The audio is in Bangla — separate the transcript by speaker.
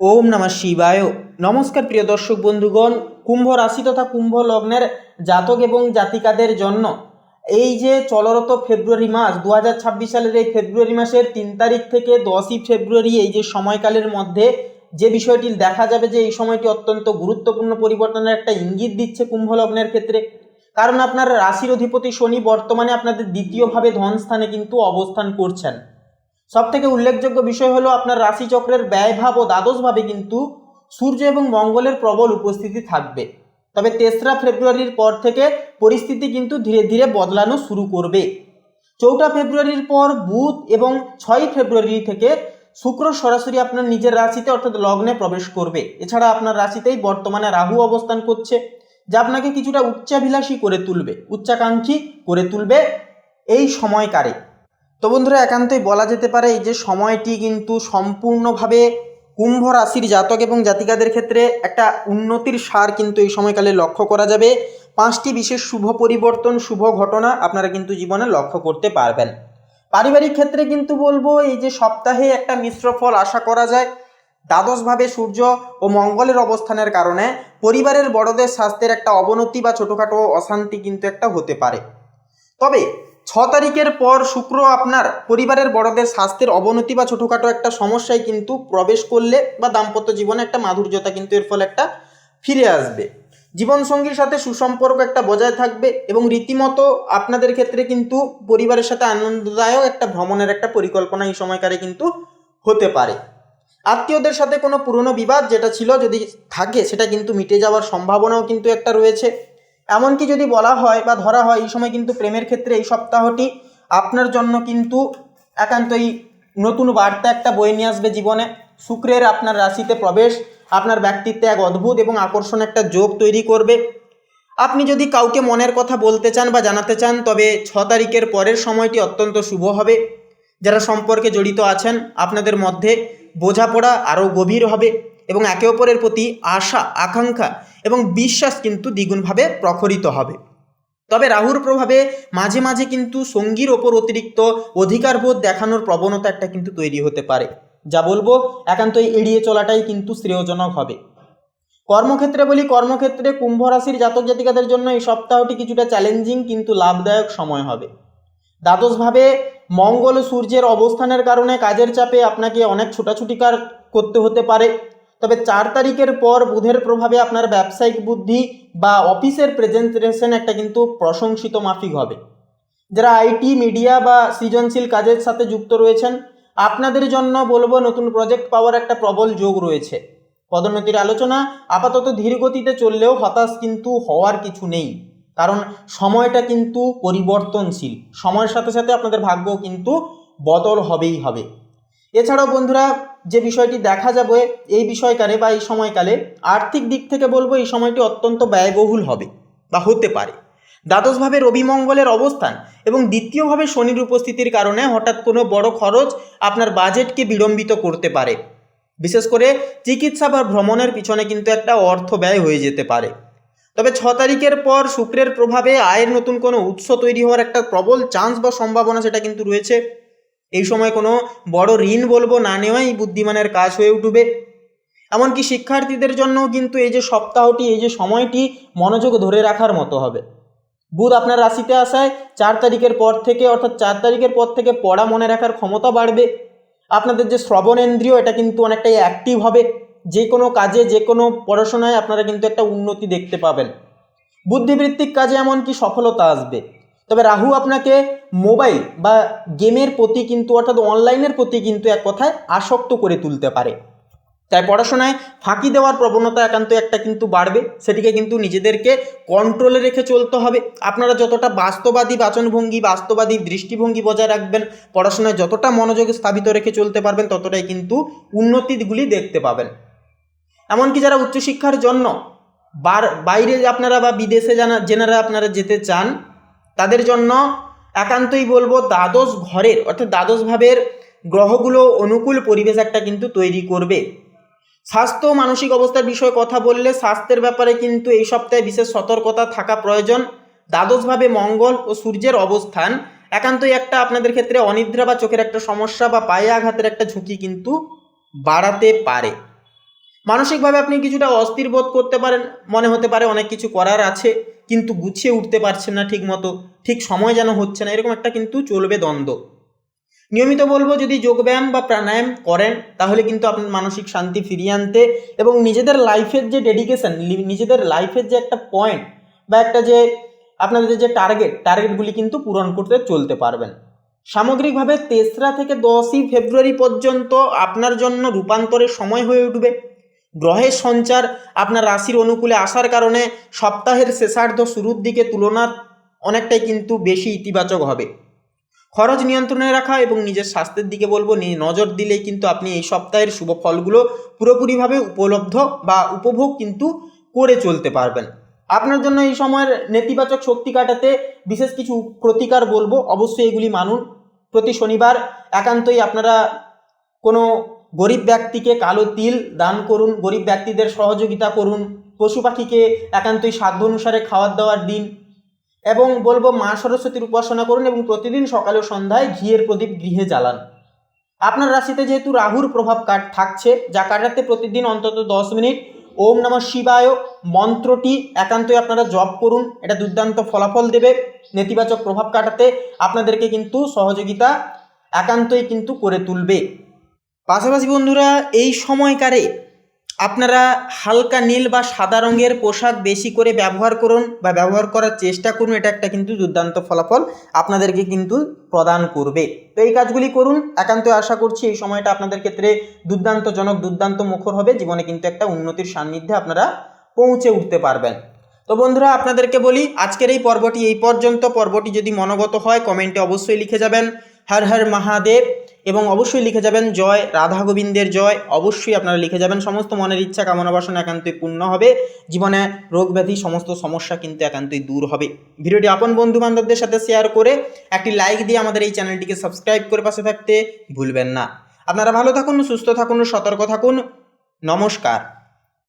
Speaker 1: ওম নমঃ শিবায়। নমস্কার প্রিয় দর্শক বন্ধুগণ, কুম্ভ রাশি তথা কুম্ভ লগ্নের জাতক এবং জাতিকাদের জন্য এই যে চলরত ফেব্রুয়ারি মাস দু হাজার ছাব্বিশ সালের এই ফেব্রুয়ারি মাসের তিন তারিখ থেকে দশই ফেব্রুয়ারি এই যে সময়কালের মধ্যে যে বিষয়টি দেখা যাবে যে এই সময়টি অত্যন্ত গুরুত্বপূর্ণ পরিবর্তনের একটা ইঙ্গিত দিচ্ছে কুম্ভ লগ্নের ক্ষেত্রে। কারণ আপনার রাশির অধিপতি শনি বর্তমানে আপনাদের দ্বিতীয়ভাবে ধনস্থানে কিন্তু অবস্থান করছেন। সব থেকে উল্লেখযোগ্য বিষয় হলো আপনার রাশিচক্রের ব্যয়ভাব ও দ্বাদশভাবে কিন্তু সূর্য এবং মঙ্গলের প্রবল উপস্থিতি থাকবে। তবে তেসরা ফেব্রুয়ারির পর থেকে পরিস্থিতি কিন্তু ধীরে ধীরে বদলানো শুরু করবে। চৌঠা ফেব্রুয়ারির পর বুধ এবং ছয় ফেব্রুয়ারি থেকে শুক্র সরাসরি আপনার নিজের রাশিতে অর্থাৎ লগ্নে প্রবেশ করবে। এছাড়া আপনার রাশিতেই বর্তমানে রাহু অবস্থান করছে, যা আপনাকে কিছুটা উচ্চাভিলাষী করে তুলবে, উচ্চাকাঙ্ক্ষী করে তুলবে এই সময়কারে তো বন্ধুরা, একান্তই বলা যেতে পারে এই যে সময়টি কিন্তু সম্পূর্ণভাবে কুম্ভ রাশির জাতক এবং জাতিকাদের ক্ষেত্রে একটা উন্নতির সার কিন্তু এই সময়কালে লক্ষ্য করা যাবে। পাঁচটি বিশেষ শুভ পরিবর্তন, শুভ ঘটনা আপনারা কিন্তু জীবনে লক্ষ্য করতে পারবেন। পারিবারিক ক্ষেত্রে কিন্তু বলব, এই যে সপ্তাহে একটা মিশ্র ফল আশা করা যায়। দ্বাদশভাবে সূর্য ও মঙ্গলের অবস্থানের কারণে পরিবারের বড়দের স্বাস্থ্যের একটা অবনতি বা ছোটোখাটো অশান্তি কিন্তু একটা হতে পারে। তবে ছ তারিখের পর শুক্র আপনার পরিবারের বড়দের স্বাস্থ্যের অবনতি বা ছোটোখাটো একটা সমস্যায় কিন্তু প্রবেশ করলে বা দাম্পত্য জীবনে একটা মাধুর্যতা কিন্তু এর ফলে একটা ফিরে আসবে। জীবনসঙ্গীর সাথে সুসম্পর্ক একটা বজায় থাকবে এবং রীতিমতো আপনাদের ক্ষেত্রে কিন্তু পরিবারের সাথে আনন্দদায়ক একটা ভ্রমণের একটা পরিকল্পনা এই সময়কারে কিন্তু হতে পারে। আত্মীয়দের সাথে কোনো পুরনো বিবাদ যেটা ছিল যদি থাকে সেটা কিন্তু মিটে যাওয়ার সম্ভাবনাও কিন্তু একটা রয়েছে। এমনকি যদি বলা হয় বা ধরা হয়, এই সময় কিন্তু প্রেমের ক্ষেত্রে এই সপ্তাহটি আপনার জন্য কিন্তু একান্তই নতুন বার্তা একটা বয়ে নিয়ে আসবে জীবনে। শুক্রের আপনার রাশিতে প্রবেশ, আপনার ব্যক্তিত্বে এক অদ্ভুত এবং আকর্ষণ একটা যোগ তৈরি করবে। আপনি যদি কাউকে মনের কথা বলতে চান বা জানাতে চান, তবে ছ তারিখের পরের সময়টি অত্যন্ত শুভ হবে। যারা সম্পর্কে জড়িত আছেন, আপনাদের মধ্যে বোঝাপড়া আরও গভীর হবে এবং একে অপরের প্রতি আশা, আকাঙ্ক্ষা এবং বিশ্বাস কিন্তু দ্বিগুণভাবে প্রখরিত হবে। তবে রাহুর প্রভাবে মাঝে মাঝে কিন্তু সঙ্গীর ওপর অতিরিক্ত অধিকারবোধ দেখানোর প্রবণতা একটা কিন্তু তৈরি হতে পারে। যা বলব, একান্তই এড়িয়ে চলাটাই কিন্তু শ্রেয়জনক হবে। কর্মক্ষেত্রে বলি, কর্মক্ষেত্রে কুম্ভ রাশির জাতক জাতিকাদের জন্য এই সপ্তাহটি কিছুটা চ্যালেঞ্জিং কিন্তু লাভদায়ক সময় হবে। দ্বাদশভাবে, মঙ্গল সূর্যের অবস্থানের কারণে কাজের চাপে আপনাকে অনেক ছোটাছুটি কার করতে হতে পারে। তবে চার তারিখের পর বুধের প্রভাবে আপনার ব্যবসায়িক বুদ্ধি বা অফিসের প্রেজেন্টেশন একটা কিন্তু প্রশংসিত মাফিক হবে। যারা আইটি, মিডিয়া বা সৃজনশীল কাজের সাথে যুক্ত রয়েছেন, আপনাদের জন্য বলব নতুন প্রজেক্ট পাওয়ার একটা প্রবল যোগ রয়েছে। পদোন্নতির আলোচনা আপাতত ধীর গতিতে চললেও হতাশ কিন্তু হওয়ার কিছু নেই। কারণ সময়টা কিন্তু পরিবর্তনশীল। সময়ের সাথে সাথে আপনাদের ভাগ্য কিন্তু বদল হবেই হবে। এছাড়াও বন্ধুরা, যে বিষয়টি দেখা যাবে এই বিষয়কালে বা এই সময়কালে, আর্থিক দিক থেকে বলব এই সময়টি অত্যন্ত ব্যয়বহুল হবে, বা হতে পারে। দ্বাদশভাবে রবি মঙ্গলের অবস্থান এবং দ্বিতীয়ভাবে শনির উপস্থিতির কারণে হঠাৎ কোনো বড় খরচ আপনার বাজেটকে বিলম্বিত করতে পারে। বিশেষ করে চিকিৎসা বা ভ্রমণের পিছনে কিন্তু একটা অর্থ ব্যয় হয়ে যেতে পারে। তবে ছ তারিখের পর শুক্রের প্রভাবে আয়ের নতুন কোনো উৎস তৈরি হওয়ার একটা প্রবল চান্স বা সম্ভাবনা সেটা কিন্তু রয়েছে। এই সময় কোনো বড় ঋণ বলব না নেওয়াই বুদ্ধিমানের কাজ হয়ে উঠবে। এমনকি শিক্ষার্থীদের জন্যও কিন্তু এই যে সপ্তাহটি, এই যে সময়টি মনোযোগ ধরে রাখার মতো হবে। বুধ আপনার রাশিতে আসায় চার তারিখের পর থেকে, অর্থাৎ চার তারিখের পর থেকে পড়া মনে রাখার ক্ষমতা বাড়বে। আপনাদের যে শ্রবণেন্দ্রিয় এটা কিন্তু অনেকটাই অ্যাক্টিভ হবে। যে কোনো কাজে, যে কোনো পড়াশোনায় আপনারা কিন্তু একটা উন্নতি দেখতে পাবেন। বুদ্ধিবৃত্তিক কাজে এমনকি সফলতা আসবে। তবে রাহু আপনাকে মোবাইল বা গেমের প্রতি কিন্তু অর্থাৎ অনলাইনের প্রতি কিন্তু এক কথায় আসক্ত করে তুলতে পারে। তাই পড়াশোনায় ফাঁকি দেওয়ার প্রবণতা একান্ত একটা কিন্তু বাড়বে, সেটিকে কিন্তু নিজেদেরকে কন্ট্রোলে রেখে চলতে হবে। আপনারা যতটা বাস্তবাদী বাচনভঙ্গি, বাস্তবাদী দৃষ্টিভঙ্গি বজায় রাখবেন, পড়াশোনায় যতটা মনোযোগ স্থাপিত রেখে চলতে পারবেন, ততটাই কিন্তু উন্নতিগুলি দেখতে পাবেন। এমনকি যারা উচ্চশিক্ষার জন্য বার, বাইরে আপনারা বা বিদেশে জানা, যেনারা আপনারা যেতে চান তাদের জন্য একান্তই বলব দ্বাদশ ঘরের, অর্থাৎ দ্বাদশ ভাবের গ্রহগুলো অনুকূল পরিবেশ একটা কিন্তু তৈরি করবে। স্বাস্থ্য মানসিক অবস্থার বিষয়ে কথা বললে স্বাস্থ্যের ব্যাপারে কিন্তু এই সপ্তাহে বিশেষ সতর্কতা থাকা প্রয়োজন। দ্বাদশভাবে মঙ্গল ও সূর্যের অবস্থান একান্তই একটা আপনাদের ক্ষেত্রে অনিদ্রা বা চোখের একটা সমস্যা বা পায়ে আঘাতের একটা ঝুঁকি কিন্তু বাড়াতে পারে। মানসিকভাবে আপনি কিছুটা অস্থির বোধ করতে পারেন, মনে হতে পারে অনেক কিছু করার আছে, কিন্তু গুছিয়ে উঠতে পারছেন না ঠিক মতো ঠিক সময় যেন হচ্ছে না, এরকম একটা কিন্তু চলবে দ্বন্দ্ব। নিয়মিত বলব, যদি যোগব্যায়াম বা প্রাণায়াম করেন, তাহলে কিন্তু আপনার মানসিক শান্তি ফিরিয়ে আনতে এবং নিজেদের লাইফের যে ডেডিকেশন নিজেদের লাইফের যে একটা পয়েন্ট বা একটা যে আপনাদের যে টার্গেট, টার্গেটগুলি কিন্তু পূরণ করতে চলতে পারবেন। সামগ্রিকভাবে তেসরা থেকে দশই ফেব্রুয়ারি পর্যন্ত আপনার জন্য রূপান্তরের সময় হয়ে উঠবে। গ্রহের সঞ্চার আপনার রাশির অনুকূলে আসার কারণে সপ্তাহের শেষার্ধ শুরুর দিকে তুলনার অনেকটাই কিন্তু বেশি ইতিবাচক হবে। খরচ নিয়ন্ত্রণে রাখা এবং নিজের স্বাস্থ্যের দিকে বলব নজর দিলেই কিন্তু আপনি এই সপ্তাহের শুভ ফলগুলো পুরোপুরিভাবে উপলব্ধ বা উপভোগ কিন্তু করে চলতে পারবেন। আপনার জন্য এই সময়ের নেতিবাচক শক্তি কাটাতে বিশেষ কিছু প্রতিকার বলব, অবশ্যই এগুলি মানুন। প্রতি শনিবার একান্তই আপনারা কোনো গরিব ব্যক্তিকে কালো তিল দান করুন, গরিব ব্যক্তিদের সহযোগিতা করুন, পশু পাখিকে একান্তই সাধ্য অনুসারে খাওয়ার দাওয়ার দিন। এবং বলব, মা সরস্বতীর উপাসনা করুন এবং প্রতিদিন সকালে সন্ধ্যায় ঘিয়ের প্রদীপ গৃহে জ্বালান। আপনার রাশিতে যেহেতু রাহুর প্রভাব কাট থাকছে, যা কাটাতে প্রতিদিন অন্তত দশ মিনিট, ওম নমঃ শিবায় মন্ত্রটি একান্তই আপনারা জপ করুন, এটা দুর্দান্ত ফলাফল দেবে, নেতিবাচক প্রভাব কাটাতে আপনাদেরকে কিন্তু সহযোগিতা একান্তই কিন্তু করে তুলবে। পাশাপাশি বন্ধুরা, এই সময়কারে আপনারা হালকা নীল বা সাদা রঙের পোশাক বেশি করে ব্যবহার করুন বা ব্যবহার করার চেষ্টা করুন, এটা একটা কিন্তু দুর্দান্ত ফলাফল আপনাদেরকে কিন্তু প্রদান করবে। তো এই কাজগুলি করুন একান্ত আশা করছি এই সময়টা আপনাদের ক্ষেত্রে দুর্দান্তজনক, দুর্দান্ত মুখর হবে, জীবনে কিন্তু একটা উন্নতির সান্নিধ্যে আপনারা পৌঁছে উঠতে পারবেন। তো বন্ধুরা, আপনাদেরকে বলি, আজকের এই পর্বটি এই পর্যন্ত। পর্বটি যদি মনোগত হয়, কমেন্টে অবশ্যই লিখে যাবেন। হর হর মহাদেব। এবং অবশ্যই লিখে যাবেন জয়, রাধা গোবিন্দের জয়। অবশ্যই আপনারা লিখে যাবেন, সমস্ত মনের ইচ্ছা, কামনা বাসনা একান্তই পূর্ণ হবে। জীবনে রোগ ব্যাধি, সমস্ত সমস্যা কিন্তু একান্তই দূর হবে। ভিডিওটি আপন বন্ধু বান্ধবদের সাথে শেয়ার করে একটি লাইক দিয়ে আমাদের এই চ্যানেলটিকে সাবস্ক্রাইব করে পাশে থাকতে ভুলবেন না। আপনারা ভালো থাকুন, সুস্থ থাকুন, সতর্ক থাকুন। নমস্কার।